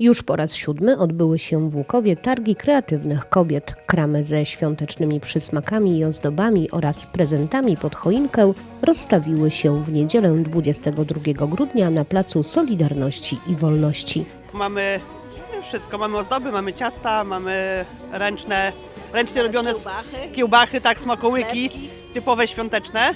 Już po raz siódmy odbyły się w Łukowie targi kreatywnych kobiet. Kramy ze świątecznymi przysmakami i ozdobami oraz prezentami pod choinkę rozstawiły się w niedzielę 22 grudnia na Placu Solidarności i Wolności. Mamy wszystko, mamy ozdoby, mamy ciasta, mamy ręczne, ręcznie robione Kiełbachy. kiełbachy, tak, smakołyki, Chlebki. typowe świąteczne.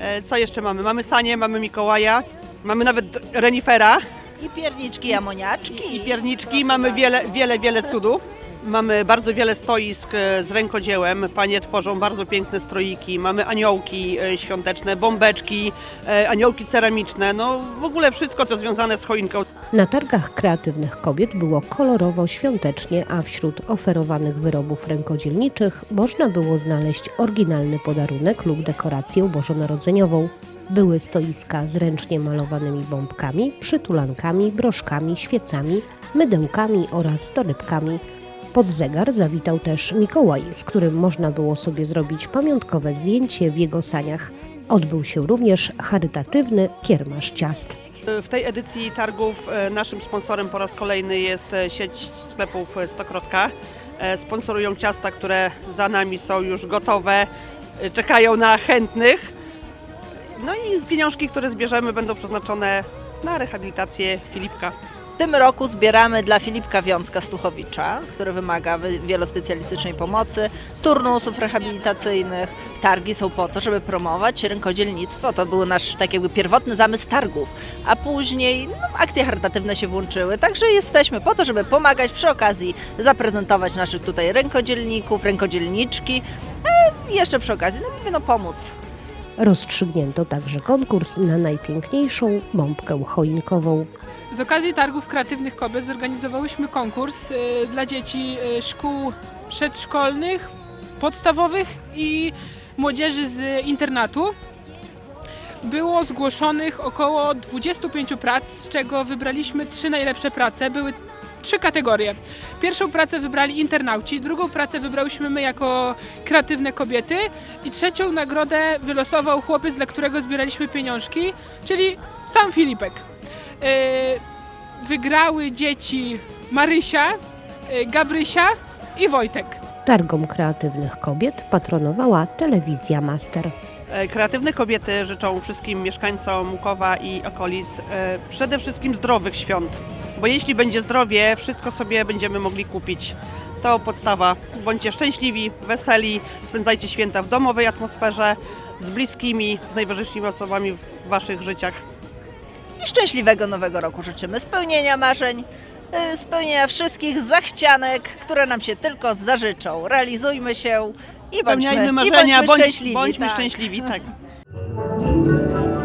E, Co jeszcze mamy? Mamy sanie, mamy Mikołaja, mamy nawet renifera I pierniczki, amoniaczki. i pierniczki, mamy wiele, wiele, wiele cudów. Mamy bardzo wiele stoisk e, z rękodziełem. Panie tworzą bardzo piękne stroiki. Mamy aniołki e, świąteczne, bombeczki, e, aniołki ceramiczne. No w ogóle wszystko, co związane z choinką. Na targach kreatywnych kobiet było kolorowo, świątecznie, a wśród oferowanych wyrobów rękodzielniczych można było znaleźć oryginalny podarunek lub dekorację bożonarodzeniową. Były stoiska z ręcznie malowanymi bombkami, przytulankami, broszkami, świecami, mydełkami oraz torebkami. Pod zegar zawitał też Mikołaj, z którym można było sobie zrobić pamiątkowe zdjęcie w jego saniach. Odbył się również charytatywny kiermasz ciast. W tej edycji targów e, naszym sponsorem po raz kolejny jest e, sieć sklepów e, Stokrotka. Sponsorują ciasta, które za nami są już gotowe, czekają na chętnych. No i pieniążki, które zbierzemy będą przeznaczone na rehabilitację Filipka. W tym roku zbieramy dla Filipka Wiącka Stuchowicza, który wymaga wy- wielospecjalistycznej pomocy, turnusów rehabilitacyjnych. Targi są po to, żeby promować rękodzielnictwo. To był nasz tak jakby pierwotny zamysł targów, a później no, akcje charytatywne się włączyły. Także jesteśmy po to, żeby pomagać przy okazji zaprezentować naszych tutaj rękodzielników, rękodzielniczki. E, I jeszcze przy okazji, no mówię, no pomóc Rozstrzygnięto także konkurs na najpiękniejszą bombkę choinkową. Z okazji Targów Kreatywnych Kobiet zorganizowałyśmy konkurs y, dla dzieci y, szkół przedszkolnych, podstawowych i młodzieży z internatu. Było zgłoszonych około 25 prac, z czego wybraliśmy trzy najlepsze prace. Były trzy kategorie. Pierwszą pracę wybrali internauci, drugą pracę wybrałyśmy my jako kreatywne kobiety i trzecią nagrodę wylosował chłopiec, dla którego zbieraliśmy pieniążki, czyli sam Filipek. Y, wygrały dzieci Marysia, y, Gabrysia i Wojtek. Targom kreatywnych kobiet patronowała telewizja Master. E, Kreatywne kobiety życzą wszystkim mieszkańcom Łukowa i okolic e, przede wszystkim zdrowych świąt. Bo jeśli będzie zdrowie, wszystko sobie będziemy mogli kupić. To podstawa. Bądźcie szczęśliwi, weseli, spędzajcie święta w domowej atmosferze, z bliskimi, z najważniejszymi osobami w waszych życiach. i szczęśliwego nowego roku życzymy. Spełnienia marzeń, y, spełnienia wszystkich zachcianek, które nam się tylko zażyczą. Realizujmy się i bądźmy, Spełniajmy i marzenia, bądźmy bądź, szczęśliwi. bądźmy tak. szczęśliwi. Tak.